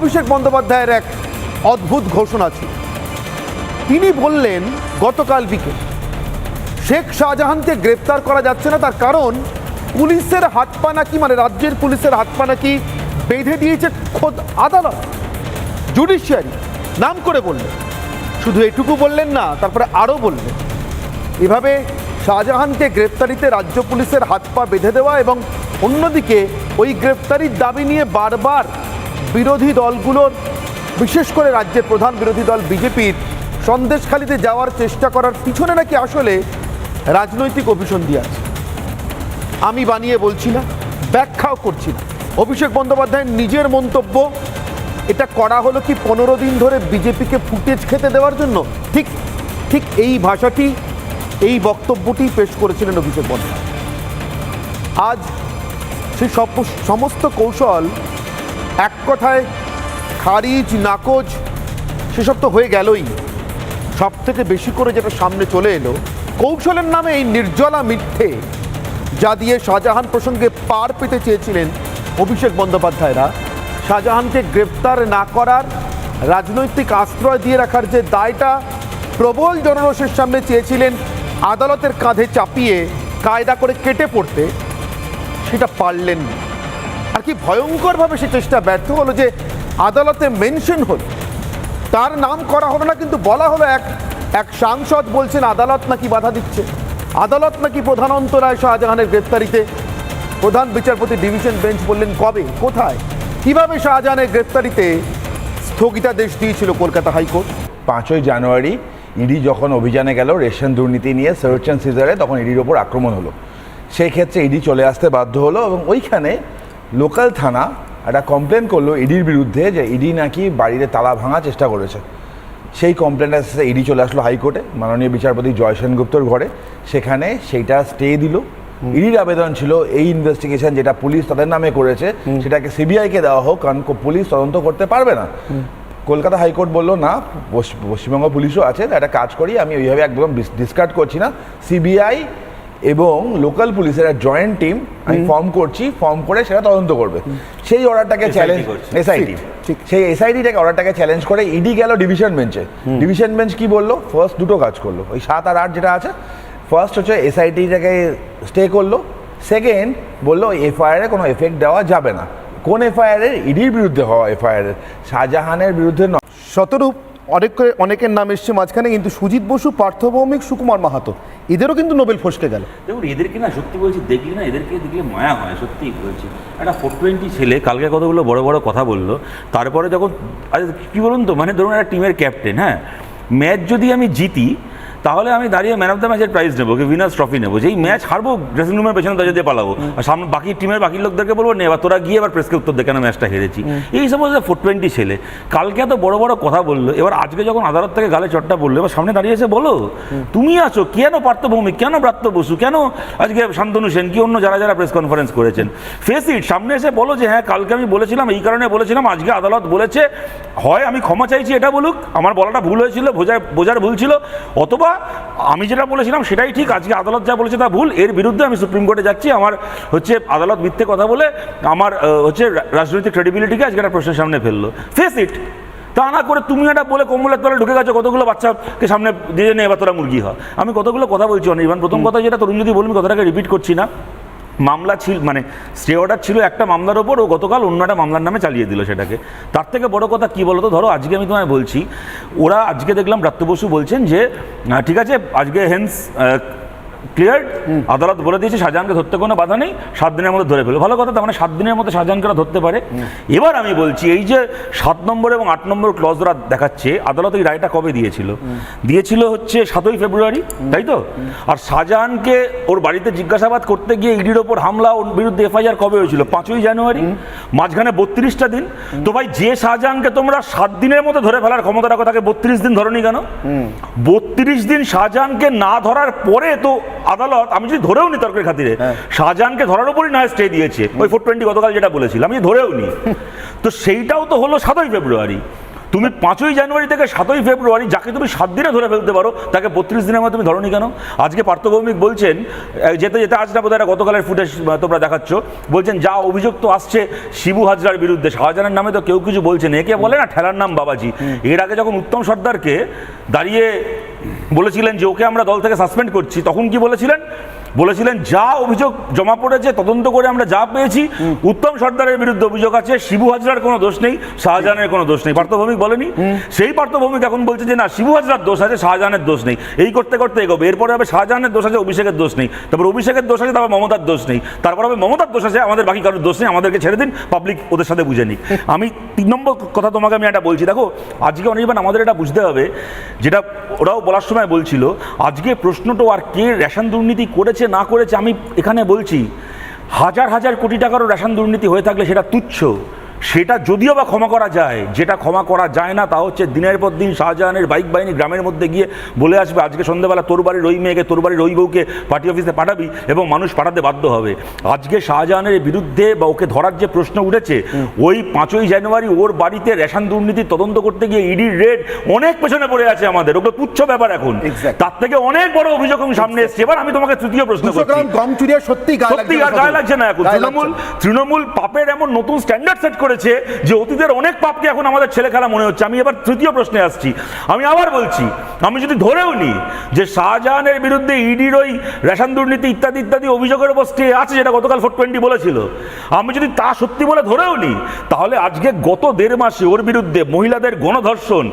অভিষেক বন্দ্যোপাধ্যায়ের এক অদ্ভুত ঘোষণা ছিল। তিনি বললেন, গতকাল বিকেল শেখ শাহজাহানকে গ্রেপ্তার করা যাচ্ছে না, তার কারণ পুলিশের হাত পা নাকি মানে রাজ্যের পুলিশের হাত পা নাকি বেঁধে দিয়েছে খোদ আদালত। জুডিশিয়ারি নাম করে বললেন। শুধু এটুকু বললেন না, তারপরে আরও বললেন। এভাবে শাহজাহানকে গ্রেপ্তারিতে রাজ্য পুলিশের হাত পা বেঁধে দেওয়া এবং অন্যদিকে ওই গ্রেপ্তারির দাবি নিয়ে বারবার বিরোধী দলগুলোর, বিশেষ করে রাজ্যের প্রধান বিরোধী দল বিজেপির, সন্দেশখালিতে যাওয়ার চেষ্টা করার পিছনে নাকি আসলে রাজনৈতিক অভিসন্ধি আছে। আমি বানিয়ে বলছি না, ব্যাখ্যাও করছি না। অভিষেক বন্দ্যোপাধ্যায়ের নিজের মন্তব্য, এটা করা হলো কি পনেরো দিন ধরে বিজেপিকে ফুটেজ খেতে দেওয়ার জন্য? ঠিক ঠিক এই ভাষাটি, এই বক্তব্যটি পেশ করেছিলেন অভিষেক বন্দ্যোপাধ্যায়। আজ সেই সব সমস্ত কৌশল এক কথায় খারিজ, নাকচ, সেসব তো হয়ে গেলই। সব থেকে বেশি করে যেটা সামনে চলে এলো, কৌশলের নামে এই নির্জলা মিথ্যে, যা দিয়ে শাহজাহান প্রসঙ্গে পার পেতে চেয়েছিলেন অভিষেক বন্দ্যোপাধ্যায়রা। শাহজাহানকে গ্রেপ্তার না করার রাজনৈতিক আশ্রয় দিয়ে রাখার যে দায়টা প্রবল জনরোষের সামনে চেয়েছিলেন আদালতের কাঁধে চাপিয়ে কায়দা করে কেটে পড়তে, সেটা পারলেন না। আর কি ভয়ঙ্করভাবে সে চেষ্টা ব্যর্থ হলো যে আদালতে মেনশন হলো। তার নাম করা হলো না, কিন্তু বলা হলো এক এক সাংসদ বলছেন, আদালত নাকি বাধা দিচ্ছে। আদালত নাকি প্রধান অন্তরায় শাহজাহানের গ্রেপ্তারিতে প্রধান বিচারপতি ডিভিশন বেঞ্চ বললেন, কবে? কোথায়? কীভাবে শাহজাহানের গ্রেপ্তারিতে স্থগিতাদেশ দিয়েছিল কলকাতা হাইকোর্ট? পাঁচই জানুয়ারি, ইডি যখন অভিযানে গেল, রেশন দুর্নীতি নিয়ে সার্চ অ্যান্ড সিজারে তখন ইডির ওপর আক্রমণ হলো। সেই ক্ষেত্রে ইডি চলে আসতে বাধ্য হলো এবং ওইখানে লোকাল থানা একটা কমপ্লেন করল ইডির বিরুদ্ধে যে ইডি নাকি বাড়িতে তালা ভাঙার চেষ্টা করেছে। সেই কমপ্লেনটা এসেছে ইডি চলে আসলো হাইকোর্টে মাননীয় বিচারপতি জয় সেনগুপ্তর ঘরে। সেখানে সেইটা স্টে দিল। ইডির আবেদন ছিল এই ইনভেস্টিগেশন যেটা পুলিশ তাদের নামে করেছে সেটাকে সিবিআইকে দেওয়া হোক কারণ পুলিশ তদন্ত করতে পারবে না। কলকাতা হাইকোর্ট বলল না পশ্চিমবঙ্গ পুলিশও আছে একটা কাজ করি আমি ওইভাবে একদম ডিসকার্ড করছি না। সিবিআই এবং লোকাল পুলিশের জয়েন্ট টিম আমি ফর্ম করছি ফর্ম করে সেটা তদন্ত করবে। সেই অর্ডারটাকে চ্যালেঞ্জ। এসআইটি ঠিক। সেই এসআইটিটাকে অর্ডারটাকে চ্যালেঞ্জ করে ইডি গেল ডিভিশন বেঞ্চে ডিভিশন বেঞ্চ কি বলল? ফার্স্ট দুটো কাজ করল। ওই সাত আর আট যেটা আছে ফার্স্ট হচ্ছে এসআইটিটাকে স্টে করল। সেকেন্ড বলল এফআইআর কোনো এফেক্ট দেওয়া যাবে না। কোন এফআইআর এর ইডির বিরুদ্ধে হওয়া এফআইআর এর শাহজাহানের বিরুদ্ধে নয়। শতরূপ অনেক অনেকের নাম এসছে মাঝখানে, কিন্তু সুজিত বসু, পার্থ ভৌমিক, সুকুমার মাহাতো, এদেরও কিন্তু নোবেল ফসকে গেল। দেখুন, এদেরকে না সত্যি বলছি, দেখলি না এদেরকে দেখলে মায়া হয় সত্যি বলছি। একটা ফোর টোয়েন্টি ছেলে, কালকে কতগুলো বড় বড় কথা বলল, তারপরে যখন আরে কী বলুন তো মানে ধরুন একটা টিমের ক্যাপ্টেন হ্যাঁ? ম্যাচ যদি আমি জিতি তাহলে আমি দাঁড়িয়ে ম্যান অফ দ্য ম্যাচের প্রাইজ নেব কি উইনার্স ট্রফি নেব। যেই ম্যাচ হারবো ড্রেসিং রুমের পেছনে দরজা দিয়ে পালাবো। আর সামনে বাকি টিমের বাকি লোকদেরকে বলব নে এবার তোরা গিয়ে এবার প্রেসকে উত্তর দেখে না ম্যাচটা হেরেছি? এই সমস্ত ফোর টোয়েন্টি ছেলে কালকে এত বড় বড় কথা বলল এবার আজকে যখন আদালত থেকে গালে চটটা বলল এবার সামনে দাঁড়িয়ে এসে বলো তুমি আছো কেন পার্থভৌমিক কেন ব্রাত্য বসু কেন আজকে শান্তনু সেন কি অন্য যারা যারা প্রেস কনফারেন্স করেছেন? ফেস ইট সামনে এসে বলো যে হ্যাঁ কালকে আমি বলেছিলাম এই কারণে বলেছিলাম আজকে আদালত বলেছে হয় আমি ক্ষমা চাইছি এটা বলুক। আমার বলাটা ভুল হয়েছিল বোঝার বোঝার ভুল ছিল। অথবা আমি যেটা বলেছিলাম সেটাই ঠিক আজকে আদালত যা বলেছে তা ভুল। এর বিরুদ্ধে আমি সুপ্রিম কোর্টে যাচ্ছি আমার হচ্ছে আদালত মিথ্যে কথা বলে আমার হচ্ছে রাজনৈতিক ক্রেডিবিলিটিকে আজকে একটা প্রশ্নের সামনে ফেলল। ফেস ইট তা না করে তুমি একটা বলে কম্বলের তলে ঢুকে গেছো কতগুলো বাচ্চাকে সামনে দিয়ে নিয়ে এবার তোরা মুরগি হয় আমি কতগুলো কথা বলছি অনির্বাণ প্রথম কথা যেটা তরুণ যদি বলবি কথাটাকে রিপিট করছি না। মামলা ছিল মানে স্টে অর্ডার ছিল একটা মামলার ওপর, ও গতকাল অন্য একটা মামলার নামে চালিয়ে দিল সেটাকে। তার থেকে বড় কথা কি বলতো? ধরো, আজকে আমি তোমায় বলছি, ওরা আজকে দেখলাম ব্রাত্য বসু বলছেন যে ঠিক আছে, আজকে হেন্স ক্লিয়ার আদালত বলে দিয়েছে শাহজাহানকে ধরতে কোনো বাধা নেই সাত দিনের মধ্যে ধরে ফেলো ভালো কথা তার মানে সাত দিনের মধ্যে শাহজাহানকে ধরতে পারে। এবার আমি বলছি এই যে সাত নম্বর এবং আট নম্বর ক্লজ ওরা দেখাচ্ছে আদালত এই রায়টা কবে দিয়েছিল? দিয়েছিল হচ্ছে সাতই ফেব্রুয়ারি তাই তো? আর শাহজাহানকে ওর বাড়িতে জিজ্ঞাসাবাদ করতে গিয়ে ইডির ওপর হামলা ওর বিরুদ্ধে এফআইআর কবে হয়েছিল? পাঁচই জানুয়ারি মাঝখানে বত্রিশটা দিন। তো ভাই যে শাহজাহানকে তোমরা সাত দিনের মধ্যে ধরে ফেলার ক্ষমতা রাখো তাকে বত্রিশ দিন ধরনি কেন? বত্রিশ দিন শাহজাহানকে না ধরার পরে তো আদালত আমি যদি ধরেও নি তর্কের খাতিরে শাহজাহানকে ধরার উপরই না স্টে দিয়েছে। ওই ফোর টোয়েন্টি গতকাল যেটা বলেছিলাম আমি ধরেও নি। তো সেইটাও তো হলো সাতই ফেব্রুয়ারি। তুমি পাঁচই জানুয়ারি থেকে সাতই ফেব্রুয়ারি যাকে তুমি সাত দিনে ধরে ফেলতে পারো তাকে বত্রিশ দিনের মধ্যে তুমি ধরনি কেন? আজকে পার্থভৌমিক বলছেন যেতে যেতে আজ না বোধহয় গতকালের ফুটেজ তোমরা দেখাচ্ছ বলছেন যা অভিযোগ তো আসছে শিবু হাজরার বিরুদ্ধে। শাহজাহানের নামে তো কেউ কিছু বলছেন একে বলে না ঠেলার নাম বাবাজি। এর আগে যখন উত্তম সর্দারকে দাঁড়িয়ে বলেছিলেন যে ওকে আমরা দল থেকে সাসপেন্ড করছি তখন কি বলেছিলেন? বলেছিলেন যা অভিযোগ জমা পড়েছে তদন্ত করে আমরা যা পেয়েছি। উত্তম সর্দারের বিরুদ্ধে অভিযোগ আছে শিবু হাজরার কোনো দোষ নেই শাহজাহানের কোনো দোষ নেই। পার্থভৌমিক বলেনি। সেই পার্থভৌমিক এখন বলছে যে না শিবু হাজরার দোষ আছে শাহজাহানের দোষ নেই। এই করতে করতে এগোবে। এরপরে হবে শাহজাহানের দোষ আছে অভিষেকের দোষ নেই। তারপর অভিষেকের দোষ আছে তারপর মমতার দোষ নেই। তারপর হবে মমতার দোষ আছে আমাদের বাকি কারোর দোষ নেই আমাদেরকে ছেড়ে দিন পাবলিক ওদের সাথে বুঝে নিক। আমি তিন নম্বর কথা তোমাকে আমি একটা বলছি। দেখো আজকে অনির্বাণ আমাদের এটা বুঝতে হবে যেটা ওরাও বলার সময় বলছিল আজকে প্রশ্নটা আর কে রেশন দুর্নীতি করেছে না করেছে, আমি এখানে বলছি, হাজার হাজার কোটি টাকারও রেশন দুর্নীতি হয়ে থাকলে সেটা তুচ্ছ। সেটা যদিও বা ক্ষমা করা যায় যেটা ক্ষমা করা যায় না তা হচ্ছে দিনের পর দিন শাহজাহানের বাইক বাহিনী গ্রামের মধ্যে গিয়ে বলে আসবে আজকে সন্ধ্যাবেলা তোর বাড়ির ওই মেয়েকে তোর বাড়ির ওই বউকে পার্টি অফিসে পাঠাবি এবং মানুষ পাঠাতে বাধ্য হবে। আজকে শাহজাহানের বিরুদ্ধে বা ওকে ধরার যে প্রশ্ন উঠেছে ওই পাঁচই জানুয়ারি ওর বাড়িতে রেশন দুর্নীতি তদন্ত করতে গিয়ে ইডির রেড অনেক পেছনে পড়ে আছে আমাদের ওগুলো তুচ্ছ ব্যাপার এখন। তার থেকে অনেক বড় অভিযোগ সামনে এসছে। এবার আমি তোমাকে তৃতীয় প্রশ্ন করছি। সত্যি গায়ে লাগছে না এখন। তৃণমূল তৃণমূল পাপের এমন নতুন স্ট্যান্ডার্ড সেট করেছে যে অতীতের অনেক পাপকে এখন আমাদের ছেলে খেলা মনে হচ্ছে। আমি এবার তৃতীয় প্রশ্নে আসছি। আমি আবার বলছি, আমি যদি ধরেও নিই যে শাহজাহানের বিরুদ্ধে ইডির ওই রেশন দুর্নীতি ইত্যাদি ইত্যাদি অভিযোগের উপর আছে, যেটা গতকাল ফোর টোয়েন্টি বলেছিল, আমি যদি তা সত্যি বলে ধরেও নিই, তাহলে আজকে গত দেড় মাসে ওর বিরুদ্ধে মহিলাদের গণধর্ষণ,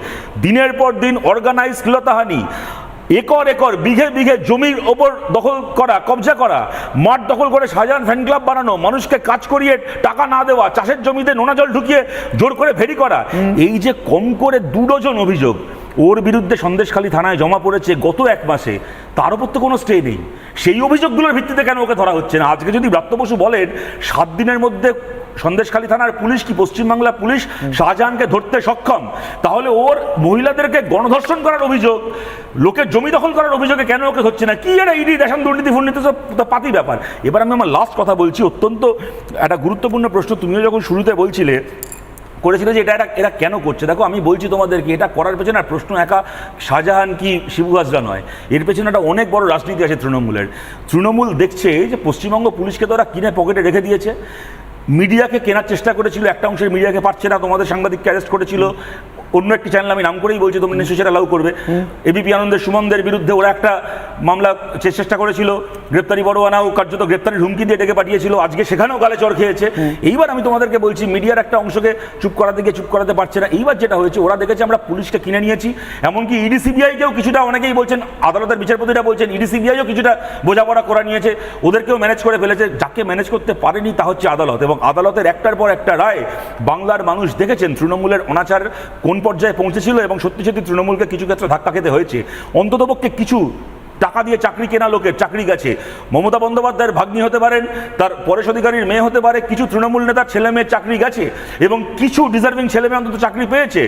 দিনের পর দিন অর্গানাইজ লতাহানি একর একর বিঘে বিঘে জমির ওপর দখল করা কবজা করা মাঠ দখল করে শাহজাহান ফ্যান ক্লাব বানানো মানুষকে কাজ করিয়ে টাকা না দেওয়া চাষের জমিতে নোনা জল ঢুকিয়ে জোর করে ভেরি করা। এই যে কম করে দু ডজন অভিযোগ ওর বিরুদ্ধে সন্দেশখালী থানায় জমা পড়েছে গত এক মাসে তার উপর তো কোনো স্টে নেই। সেই অভিযোগগুলোর ভিত্তিতে কেন ওকে ধরা হচ্ছে না? আজকে যদি ব্রাত্য বসু বলেন সাত দিনের মধ্যে সন্দেশখালী থানার পুলিশ কি পশ্চিমবাংলা পুলিশ শাহজাহানকে ধরতে সক্ষম? তাহলে ওর মহিলাদেরকে গণধর্ষণ করার অভিযোগ লোকের জমি দখল করার অভিযোগে কেন ওকে ধরছে না? কি এটা ইডি, রেশন দুর্নীতি ফুর্নীতি সব পাতি ব্যাপার। এবার আমি আমার লাস্ট কথা বলছি, অত্যন্ত একটা গুরুত্বপূর্ণ প্রশ্ন। তুমিও যখন শুরুতে বলছিলে, করেছিল যে এটা এটা কেন করছে? দেখো, আমি বলছি তোমাদেরকে, এটা করার পেছনে আর প্রশ্ন একা শাহজাহান কি শিবু হাজরা নয়। এর পেছনে একটা অনেক বড় রাজনীতি আছে তৃণমূলের। তৃণমূল দেখছে যে পশ্চিমবঙ্গ পুলিশকে তো ওরা কিনে পকেটে রেখে দিয়েছে। মিডিয়াকে কেনার চেষ্টা করেছিল একটা অংশের মিডিয়াকে পাচ্ছে না তোমাদের সাংবাদিককে অ্যারেস্ট করেছিল। অন্য একটি চ্যানেল আমি নাম করেই বলছি তোমরা নিশ্চয়ই সেটা লাউ করবে। এবিপি আনন্দের সুমনদের বিরুদ্ধে ওরা একটা মামলা চেষ্টা করেছিল। গ্রেপ্তারি বড়োয়ানাও কার্যত গ্রেপ্তারির হুমকি দিয়ে ডেকে পাঠিয়েছিল। আজকে সেখানেও গালে চর খেয়েছে। এইবার আমি তোমাদেরকে বলছি মিডিয়ার একটা অংশকে চুপ করাতে গিয়ে চুপ করাতে পারছে না। এইবার যেটা হয়েছে ওরা দেখেছে আমরা পুলিশকে কিনে নিয়েছি। এমনকি ইডি সিবিআইকেও কিছুটা অনেকেই বলছেন আদালতের বিচারপতিরা বলছেন ইডি সিবিআইও কিছুটা বোঝাপড়া করা নিয়েছে। ওদেরকেও ম্যানেজ করে ফেলেছে। যাকে ম্যানেজ করতে পারেনি তা হচ্ছে আদালত। এবং আদালতের একটার পর একটা রায় বাংলার মানুষ দেখেছেন তৃণমূলের অনাচার কোন পর্যায়ে পৌঁছেছিল এবং সত্যি সত্যি তৃণমূলকে কিছু ক্ষেত্রে ধাক্কা খেতে হয়েছে। অন্ততপক্ষে কিছু টাকা দিয়ে চাকরি কেনা লোকের চাকরি গেছে। মমতা বন্দ্যোপাধ্যায়ের ভাগ্নি হতে পারেন তার পরেশ অধিকারীর মেয়ে হতে পারে কিছু তৃণমূল নেতার ছেলে মেয়ের চাকরি গেছে এবং কিছু ডিজার্ভিং ছেলে মেয়ে অন্তত চাকরি পেয়েছে।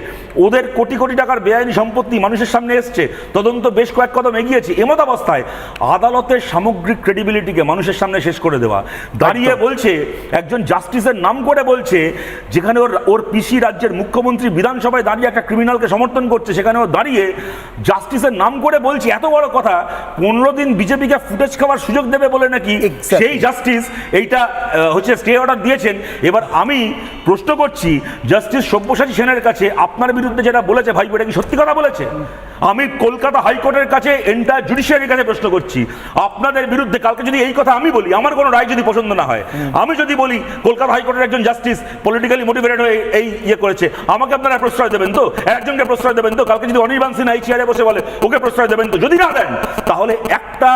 ওদের কোটি কোটি টাকার বেআইনি সম্পত্তি মানুষের সামনে এসছে। তদন্ত বেশ কয়েক কদম এগিয়েছে। এমত অবস্থায় আদালতের সামগ্রিক ক্রেডিবিলিটিকে মানুষের সামনে শেষ করে দেওয়া। দাঁড়িয়ে বলছে একজন জাস্টিসের নাম করে বলছে যেখানে ওর ওর পিসি রাজ্যের মুখ্যমন্ত্রী বিধানসভায় দাঁড়িয়ে একটা ক্রিমিনালকে সমর্থন করছে সেখানে ও দাঁড়িয়ে জাস্টিসের নাম করে বলছে। এত বড় কথা পনেরো দিন বিজেপিকে ফুটেজ খাওয়ার সুযোগ দেবে বলে নাকি সেই জাস্টিস এইটা হচ্ছে স্টে অর্ডার দিয়েছেন। এবার আমি প্রশ্ন করছি জাস্টিস সব্যসাচী সেনের কাছে আপনার বিরুদ্ধে যেটা বলেছে ভাই এটা কি সত্যি কথা বলেছে? আমি কলকাতা হাইকোর্টের কাছে এন্টায়ার জুডিশিয়ারির কাছে প্রশ্ন করছি। আপনাদের বিরুদ্ধে কালকে যদি এই কথা আমি বলি, আমার কোনো রায় যদি পছন্দ না হয়, আমি যদি বলি কলকাতা হাইকোর্টের একজন জাস্টিস পলিটিক্যালি মোটিভেটেড হয়ে এই ইয়ে করেছে, আমাকে আপনারা প্রশ্রয় দেবেন তো? একজনকে প্রশ্রয় দেবেন তো? কালকে যদি অনির্বাণ সিনহা এই চেয়ারে বসে বলে, ওকে প্রশ্রয় দেবেন তো? যদি না দেন, তাহলে একটা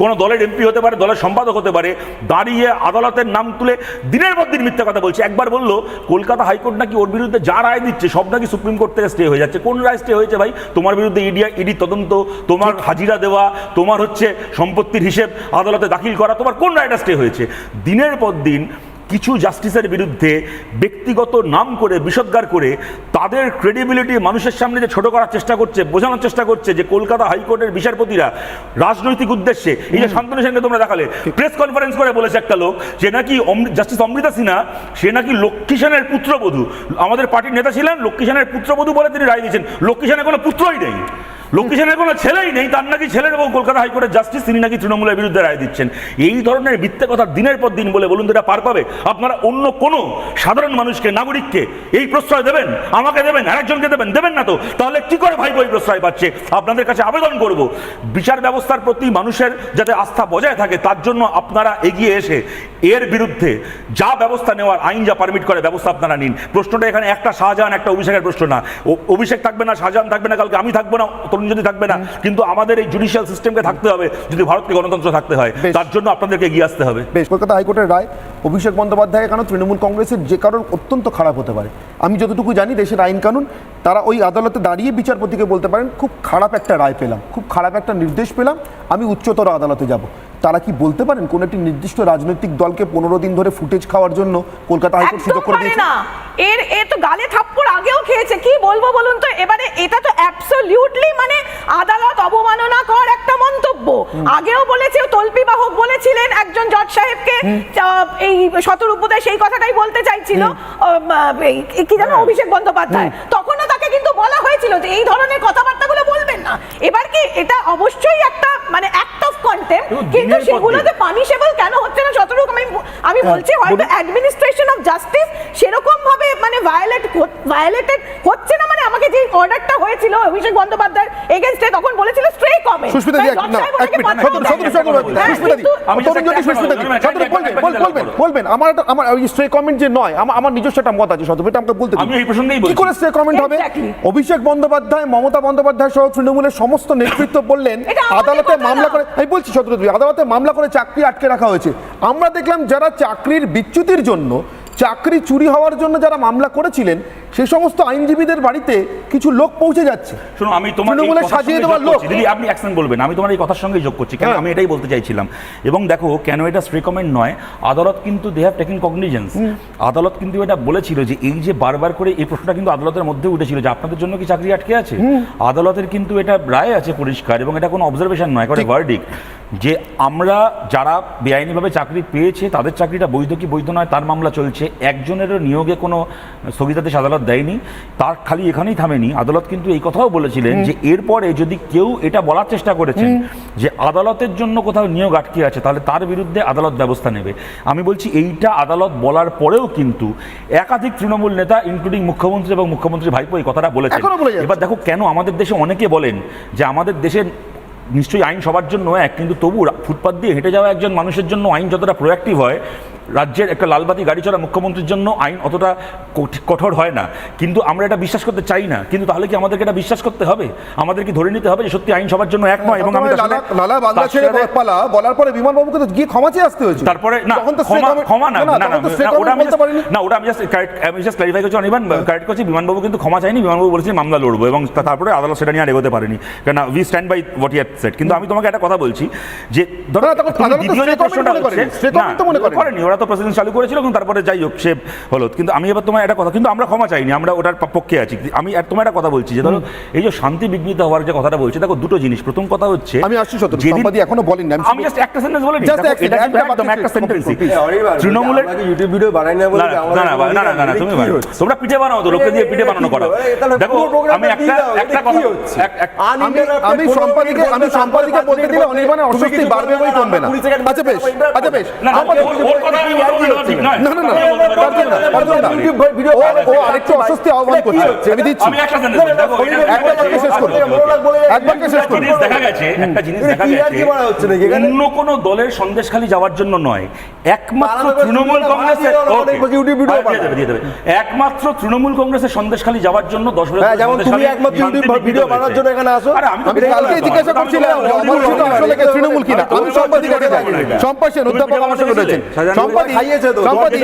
কোনো দলের এমপি হতে পারে, দলের সম্পাদক হতে পারে, দাঁড়িয়ে আদালতের নাম তুলে দিনের পর দিন মিথ্যা কথা বলছে। একবার বলল, কলকাতা হাইকোর্ট নাকি ওর বিরুদ্ধে যা রায় দিচ্ছে, সব নাকি সুপ্রিম কোর্ট থেকে স্টে হয়ে যাচ্ছে। কোন রায় স্টে হয়েছে ভাই? তোমার বিরুদ্ধে ইডি ইডি তদন্ত তোমার হাজিরা দেওয়া তোমার হচ্ছে সম্পত্তির হিসেব আদালতে দাখিল করা তোমার কোন রায়টা স্টে হয়েছে? দিনের পর দিন কিছু জাস্টিসের বিরুদ্ধে ব্যক্তিগত নাম করে বিষোদ্গার করে তাদের ক্রেডিবিলিটি মানুষের সামনে যে ছোট করার চেষ্টা করছে বোঝানোর চেষ্টা করছে যে কলকাতা হাইকোর্টের বিচারপতিরা রাজনৈতিক উদ্দেশ্যে এই যে শান্তনু সেনকে তোমরা দেখালে প্রেস কনফারেন্স করে বলেছে একটা লোক যে নাকি জাস্টিস অমৃতা সিনহা সে নাকি লক্ষ্মী সেনের পুত্রবধূ। আমাদের পার্টির নেতা ছিলেন লক্ষ্মী সেনের পুত্রবধূ বলে তিনি রায় দিয়েছেন। লক্ষ্মী সেনের কোনো পুত্রই নেই। লক্ষ্মী সেনের কোনো ছেলেই নেই, তার নাকি ছেলের এবং কলকাতা হাইকোর্টের জাস্টিস তিনি নাকি তৃণমূলের বিরুদ্ধে রায় দিচ্ছেন। এই ধরনের মিথ্যে কথা দিনের পর দিন বলে বলুন এটা পার পাবে? আপনারা অন্য কোনো সাধারণ মানুষকে, নাগরিককে এই প্রশ্রয় দেবেন? আমাকে দেবেন? আরেকজনকে দেবেন? দেবেন না তো? তাহলে কি করে ভাই বই প্রশ্রয় পাচ্ছে? আপনাদের কাছে আবেদন করব। বিচার ব্যবস্থার প্রতি মানুষের যাতে আস্থা বজায় থাকে, তার জন্য আপনারা এগিয়ে এসে এর বিরুদ্ধে যা ব্যবস্থা নেওয়ার আইন যা পারমিট করে, ব্যবস্থা আপনারা নিন। প্রশ্নটা এখানে একটা শাহজাহান, একটা অভিষেকের প্রশ্ন না। অভিষেক থাকবে না, শাহজাহান থাকবে না, কালকে আমি থাকব না তরুণ যদি থাকবে না কিন্তু আমাদের এই জুডিশিয়াল সিস্টেমকে থাকতে হবে যদি ভারতকে গণতন্ত্র থাকতে হয় তার জন্য আপনাদেরকে এগিয়ে আসতে হবে। বেশ কলকাতা হাইকোর্টের রায় অভিষেক বন্দ্যোপাধ্যায় কেন তৃণমূল কংগ্রেসের যে কারণ অত্যন্ত খারাপ হতে পারে। আমি যতটুকু জানি দেশের আইন কানুন তারা ওই আদালতে দাঁড়িয়ে বিচারপতিকে বলতে পারেন খুব খারাপ একটা রায় পেলাম খুব খারাপ একটা নির্দেশ পেলাম আমি উচ্চতর আদালতে যাব। তারা কি বলতে পারেন কোন একটি নির্দিষ্ট রাজনৈতিক দলকে পনেরো দিন ধরে ফুটেজ খাওয়ার জন্য কলকাতা হাইকোর্ট সুযোগ করে দিয়েছে? না। এর এ তো গালে থাপ্পড় আগেও খেয়েছে। কি বলব বলুন তো? এবারে এটা তো অ্যাবসলিউটলি মানে আদালত অবমাননা কর একটা মন্তব্য। আগেও বলেছে তল্পি বাহক বলেছিলেন একজন জজ সাহেবকে। এই সতর উপদেশ সেই কথাটাই বলতে চাইছিল। কি জানো? অভিষেক বন্দ্যোপাধ্যায়। তখনও তাকে কিন্তু বলা হয়েছিল যে এই ধরনের কথাবার্তাগুলো বলবেন না। এবার কি এটা অবশ্যই একটা মানে অ্যাক্ট এবং কিন্তু সেগুলো যে পানিশেবল কেন হচ্ছে না? শতরূপ আমি আমি বলছি হয়তো অ্যাডমিনিস্ট্রেশন অফ জাস্টিস সেরকম ভাবে মানে ভায়োলেট ভায়োলেটেড হচ্ছে না মানে আমাকে যে অর্ডারটা হয়েছিল অভিষেক বন্দ্যোপাধ্যায় এগেনস্টে তখন বলেছিল সুস্মিতা দি না, এক মিনিট, বলবেন। হ্যাঁ, সুস্মিতা দি, তরুণ জ্যোতি সুস্মিতা দি, কথা বলব, সতেরো একটা- বলবেন, বলবেন, আমার আমার স্ট্রে কমেন্ট যে নয় আমার আমার নিজস্ব একটা মত আছে এটা আমাকে বলতে আমি এই প্রসঙ্গেই কি করে স্ট্রে কমেন্ট হবে? অভিষেক বন্দ্যোপাধ্যায় মমতা বন্দ্যোপাধ্যায় সহ তৃণমূলের সমস্ত নেতৃত্ব বললেন আদালতে মামলা। করে আমি বলছি শতরূপ আদালতে মামলা করে চাকরি আটকে রাখা হয়েছে। আমরা দেখলাম যারা চাকরির বিচ্যুতির জন্য চাকরি চুরি হওয়ার জন্য যারা মামলা করেছিলেন সেই সমস্ত আইনজীবীদের বাড়িতে কিছু লোক পৌঁছে যাচ্ছে। শুনো আমি তোমার এই সাজিয়ে দেওয়ার লোক। দিদি আপনি অ্যাকশন বলবেন আমি তোমার এই কথার সঙ্গে যোগ করছি। কেন? হ্যাঁ। আমি এটাই বলতে চাইছিলাম। এবং দেখো কেন এটা রিকমেন্ড নয়? আদালত কিন্তু দে হ্যাভ টেকিং কগনিজেন্স আদালত কিন্তু এটা বলেছিল যে এই যে বারবার করে এই প্রশ্নটা কিন্তু আদালতের মধ্যে উঠেছিল যে আপনাদের জন্য কি চাকরি আটকে আছে? আদালতের কিন্তু এটা রায় আছে পরিষ্কার এবং এটা কোনো অবজারভেশন নয় একটা ভার্ডিক যে আমরা যারা বেআইনিভাবে চাকরি পেয়েছে তাদের চাকরিটা বৈধ কি বৈধ নয় তার মামলা চলছে। একজনেরও নিয়োগে কোনো স্থগিতাদেশ আদালত দেয়নি তার খালি এখানেই থামেনি। আদালত কিন্তু এই কথাও বলেছিলেন যে এরপরে যদি কেউ এটা বলার চেষ্টা করেছেন যে আদালতের জন্য কোথাও নিয়োগ আটকে আছে তাহলে তার বিরুদ্ধে আদালত ব্যবস্থা নেবে। আমি বলছি এইটা আদালত বলার পরেও কিন্তু একাধিক তৃণমূল নেতা ইনক্লুডিং মুখ্যমন্ত্রী এবং মুখ্যমন্ত্রী ভাইপো এই কথাটা বলেছেন। এবার দেখো কেন আমাদের দেশে অনেকে বলেন যে আমাদের দেশের নিশ্চয়ই আইন সবার জন্য এক কিন্তু তবু ফুটপাত দিয়ে হেঁটে যাওয়া একজন মানুষের জন্য আইন যতটা প্রোয়াক্টিভ হয় রাজ্যের একটা লালবাতি গাড়ি চলা মুখ্যমন্ত্রীর জন্য আইন অতটা কঠোর হয় না। কিন্তু আমরা এটা বিশ্বাস করতে চাই না। কিন্তু তাহলে কি আমাদেরকে এটা বিশ্বাস করতে হবে? আমাদের কি ধরে নিতে হবে যে সত্যি আইন সবার জন্য এক নয় এবং আমি লালা- বাংলা ছেড়ে পালা বলার পরে বিমান বাবুকে তো গিয়ে ক্ষমা চেয়ে আসতে হয়েছে। তারপরে না ক্ষমা ক্ষমা না না না ওটা আমি না ওটা আমি জাস্ট আমি জাস্ট ক্লারিফাই করছি অনির্বাণ কারেক্ট করছি বিমানবাবু কিন্তু ক্ষমা চাইনি বিমানবাবু বলেছেন মামলা লড়বো এবং তারপরে আদালত সেটা নিয়ে আর এগোতে পারেনি। কেন we stand by what you set কিন্তু আমি তোমাকে একটা কথা বলছি যে ধরো দ্বিতীয় যে প্রশ্নটা মনে হচ্ছে করেনি, না। করেনি। ওরা তো প্রেসিডেন্ট চালু করেছিল এবং তারপরে যাই হোক সে হলো। কিন্তু আমি এবার তোমার একটা কথা কিন্তু আমরা ক্ষমা চাইনি আমরা ওটার পক্ষে আছি। আমি আর তোমার একটা কথা বলছি যে ধরো এই যে শান্তি বিঘ্নিত হওয়ার যে কথাটা বলছি দেখো দুটো জিনিস। প্রথম কথা হচ্ছে আমি আসছি যেদিন- সম্পাদি এখনও বলেননি আমি আমি জাস্ট একটা সেন্টেন্স বলে Just এক second, একটা সেন্টেন্সই তৃণমূলের ইউটিউব ভিডিও বানাই না বলে না, না, না, না, না, না, না, তুমি তোমরা পিঠে বানাও তো লোককে দিয়ে পিঠে বানানো করা দেখো আমি একটা একটা কথা আমি আমি সম্পাদিকে আমি সম্পাদিকে বলতে দিলে অনির্বাণে অস্বস্তি বাড়বে বই কমবে না? না, সেকেন্ড আচ্ছা বেশ আচ্ছা বেশ। না, না, ওর কথা আমি বলতে বলতে দেওয়া ঠিক নয়। না না না আমি বলতে পারি, অর্জুন না, অর্জুন না। ভিডিও ও ও আরেকটু অস্বস্তি আহ্বান করছে। আমি দিচ্ছি। আমি একটা sentence দেখো, এটা- শেষ করো। একবারকে শেষ একটা দেখা গেছে একটা জিনিস দেখা গেছে। কি বলা হচ্ছে নাকি এখানে? অন্য কোনো দলের সন্দেশখালি যাওয়ার জন্য নয়। একমাত্র তৃণমূল কংগ্রেসের। একমাত্র তৃণমূল কংগ্রেসের সন্দেশখালি যাওয়ার জন্য দশ বছর হ্যাঁ, যেমন তুমি একমাত্র ইউটিউব ভিডিও হয়েছে। বানানোর জন্য এখানে আসো। আরে আমি কালকে জিজ্ঞাসা করছিলাম তৃণমূল কিনা? আমি সম্পাদিকে অধ্যাপক আমার সঙ্গে রয়েছেন শাহজাহান সম্পাদি